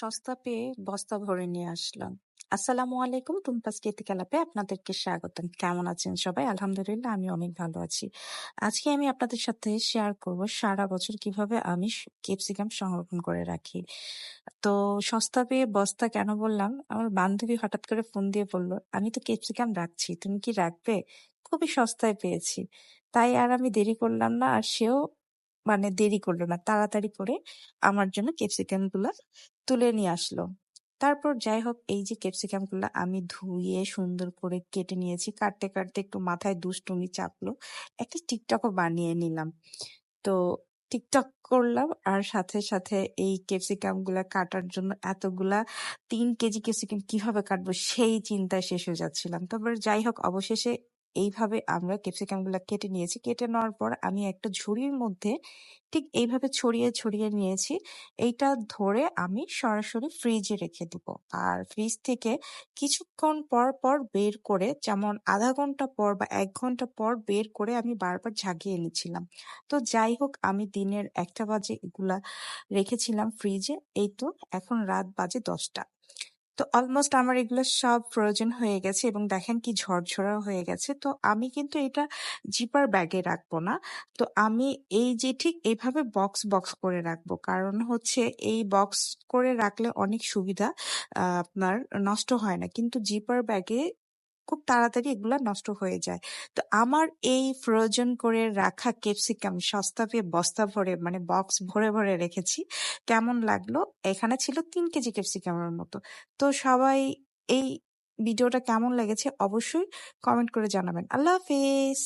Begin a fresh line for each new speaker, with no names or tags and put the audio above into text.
সস্তা পেয়ে বস্তা ভরে নিয়ে আসলাম। আসসালামু আলাইকুম টুম্পাস কেতিকালাপে আপনাদেরকে স্বাগতম। কেমন আছেন সবাই? আলহামদুলিল্লাহ আমি অনেক ভালো আছি। আজকে আমি আপনাদের সাথে শেয়ার করব সারা বছর কীভাবে আমি ক্যাপসিকাম সংরক্ষণ করে রাখি। তো সস্তা পেয়ে বস্তা কেন বললাম? আমার বান্ধবী হঠাৎ করে ফোন দিয়ে বলল, আমি তো ক্যাপসিকাম রাখছি, তুমি কি রাখবে? খুবই সস্তায় পেয়েছি। তাই আর আমি দেরি করলাম না আর সেও মানে দেরি করল না। তাড়াতাড়ি করে আমার জন্য ক্যাপসিকামগুলা তুলে নিয়ে আসলো। তারপর যাই হোক, এই যে ক্যাপসিকামগুলা আমি ধুয়ে সুন্দর করে কেটে নিয়েছি। কাটতে কাটতে একটু মাথায় দুষ্টুমি চাপলো। একটা টিকটকও বানিয়ে নিলাম। তো টিকটক করলাম আর সাথে সাথে এই ক্যাপসিকামগুলা কাটার জন্য এতগুলা তিন কেজি ক্যাপসিকাম কীভাবে কাটবো সেই চিন্তায় শেষ হয়ে যাচ্ছিলাম। তারপর যাই হোক, অবশেষে এইভাবে আমরা ক্যাপসিকামগুলা কেটে নিয়েছি। কেটে নেওয়ার পর আমি একটা ঝুড়ির মধ্যে ঠিক এইভাবে ছড়িয়ে ছড়িয়ে নিয়েছি। এইটা ধরে আমি সরাসরি ফ্রিজে রেখে দিব। আর ফ্রিজ থেকে কিছুক্ষণ পর পর বের করে যেমন আধা ঘণ্টা পর বা এক ঘণ্টা পর বের করে আমি বারবার ঝাঁকিয়ে নিচ্ছিলাম তো যাই হোক, আমি দিনের একটা বাজে এগুলা রেখেছিলাম ফ্রিজে। এই তো এখন রাত বাজে দশটা। তো অলমোস্ট আমার এগুলো সব প্রয়োজন হয়ে গেছে এবং দেখেন কি ঝরঝরা হয়ে গেছে। তো আমি কিন্তু এটা জিপার ব্যাগে রাখব না। তো আমি এই যে ঠিক এইভাবে বক্স বক্স করে রাখব। কারণ হচ্ছে এই বক্স করে রাখলে অনেক সুবিধা আপনার নষ্ট হয় না। কিন্তু জিপার ব্যাগে খুব তাড়াতাড়ি এগুলা নষ্ট হয়ে যায়। তো আমার এই প্রয়োজন করে রাখা ক্যাপসিকাম সস্তা পেয়ে বস্তা ভরে মানে বক্স ভরে ভরে রেখেছি। কেমন লাগল? এখানে ছিল তিন কেজি ক্যাপসিকামের মতো। তো সবাই এই ভিডিওটা কেমন লেগেছে অবশ্যই কমেন্ট করে জানাবেন। আল্লাহ হাফিজ!